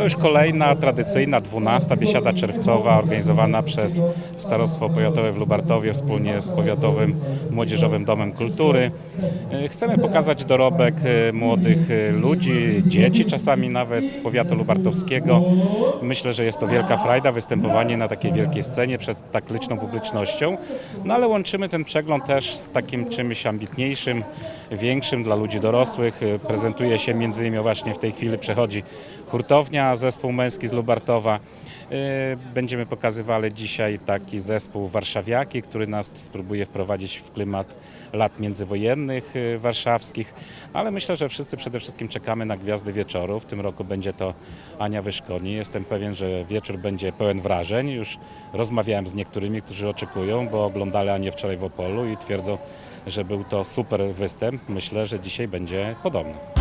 To już kolejna tradycyjna 12 biesiada czerwcowa organizowana przez Starostwo Powiatowe w Lubartowie wspólnie z Powiatowym Młodzieżowym Domem Kultury. E, Chcemy pokazać dorobek e, młodych e, ludzi, dzieci czasami nawet z powiatu lubartowskiego. Myślę, że jest to wielka frajda występowanie na takiej wielkiej scenie przed tak liczną publicznością. No ale łączymy ten przegląd też z takim czymś ambitniejszym, większym dla ludzi dorosłych. Prezentuje się między innymi właśnie w tej chwili przechodzi hurtownia, zespół męski z Lubartowa. E, Będziemy pokazywali dzisiaj taki zespół warszawiaki, który nas spróbuje wprowadzić w klimat lat międzywojennych e, warszawskich, ale myślę, że wszyscy przede wszystkim czekamy na Gwiazdy Wieczoru. W tym roku będzie to Ania Wyszkoni. Jestem pewien, że wieczór będzie pełen wrażeń. Już rozmawiałem z niektórymi, którzy oczekują, bo oglądali Anię wczoraj w Opolu i twierdzą, że był to super występ. Myślę, że dzisiaj będzie podobny.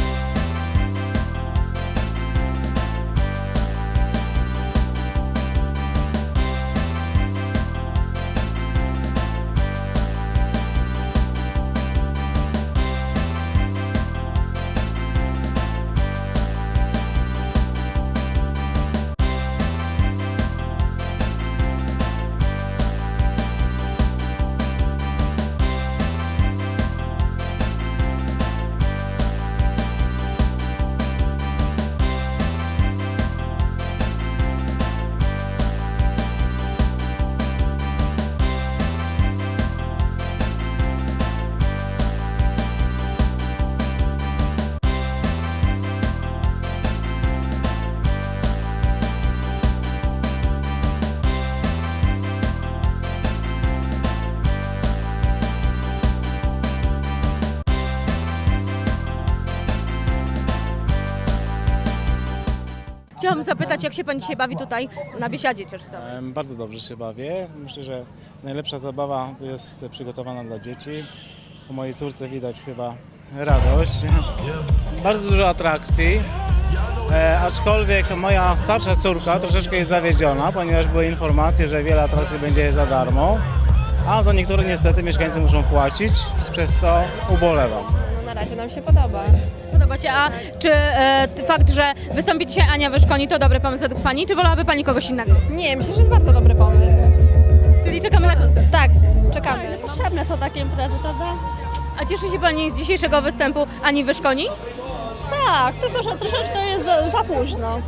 Chciałam zapytać, jak się Pani dzisiaj bawi tutaj na Biesiadzie Czerwcowej? Bardzo dobrze się bawię. Myślę, że najlepsza zabawa jest przygotowana dla dzieci. Po mojej córce widać chyba radość. Bardzo dużo atrakcji. E, aczkolwiek moja starsza córka troszeczkę jest zawiedziona, ponieważ były informacje, że wiele atrakcji będzie za darmo, a za niektóre niestety mieszkańcy muszą płacić, przez co ubolewam. Razie nam się podoba. Podoba się, a czy e, fakt, że wystąpi dzisiaj Ania Wyszkoni to dobry pomysł według Pani, czy wolałaby Pani kogoś innego? Nie, myślę, że jest bardzo dobry pomysł. Czyli czekamy na koncert. Tak, czekamy. Potrzebne są takie imprezy, prawda? A cieszy się Pani z dzisiejszego występu Ani Wyszkoni? Tak, tylko że troszeczkę jest za, za późno.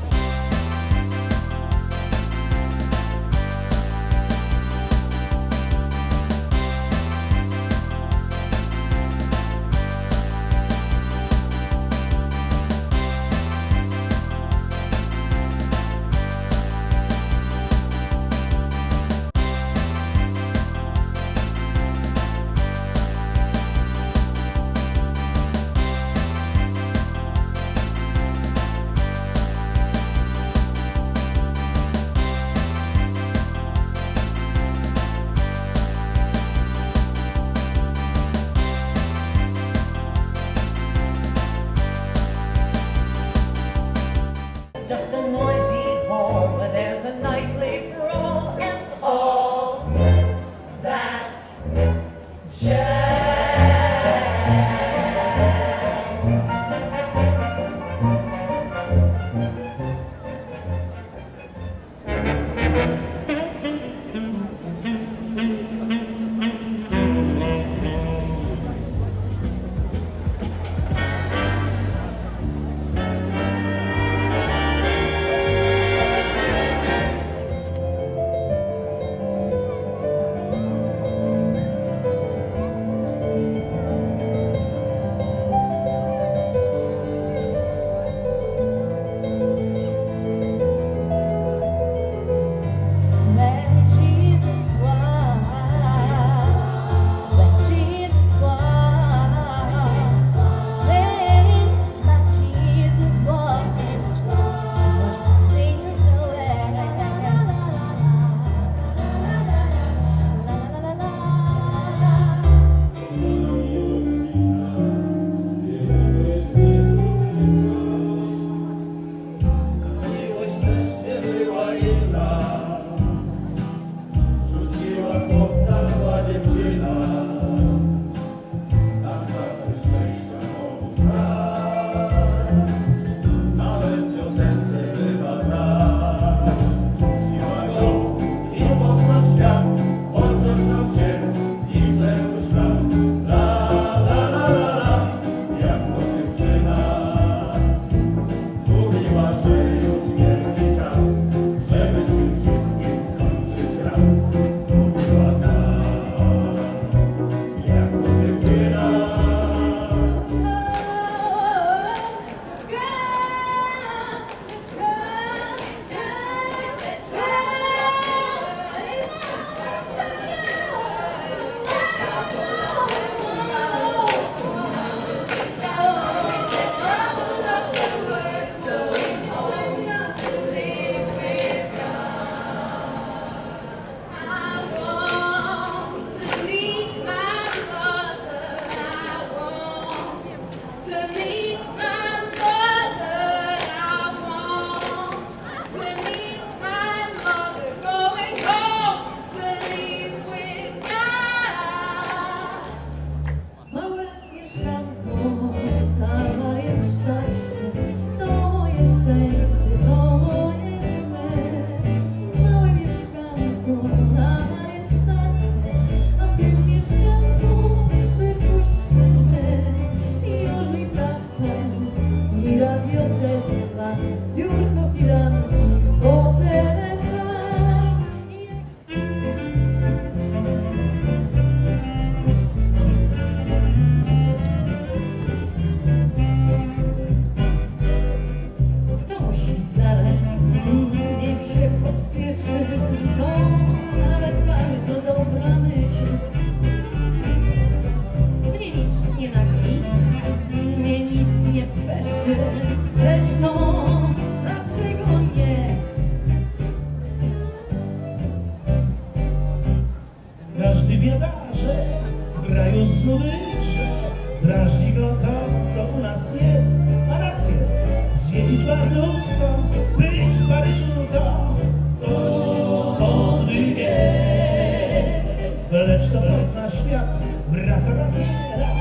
wraca na wiera,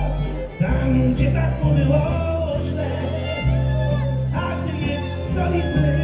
tam gdzie tak było źle, a gdy jest w stolicy.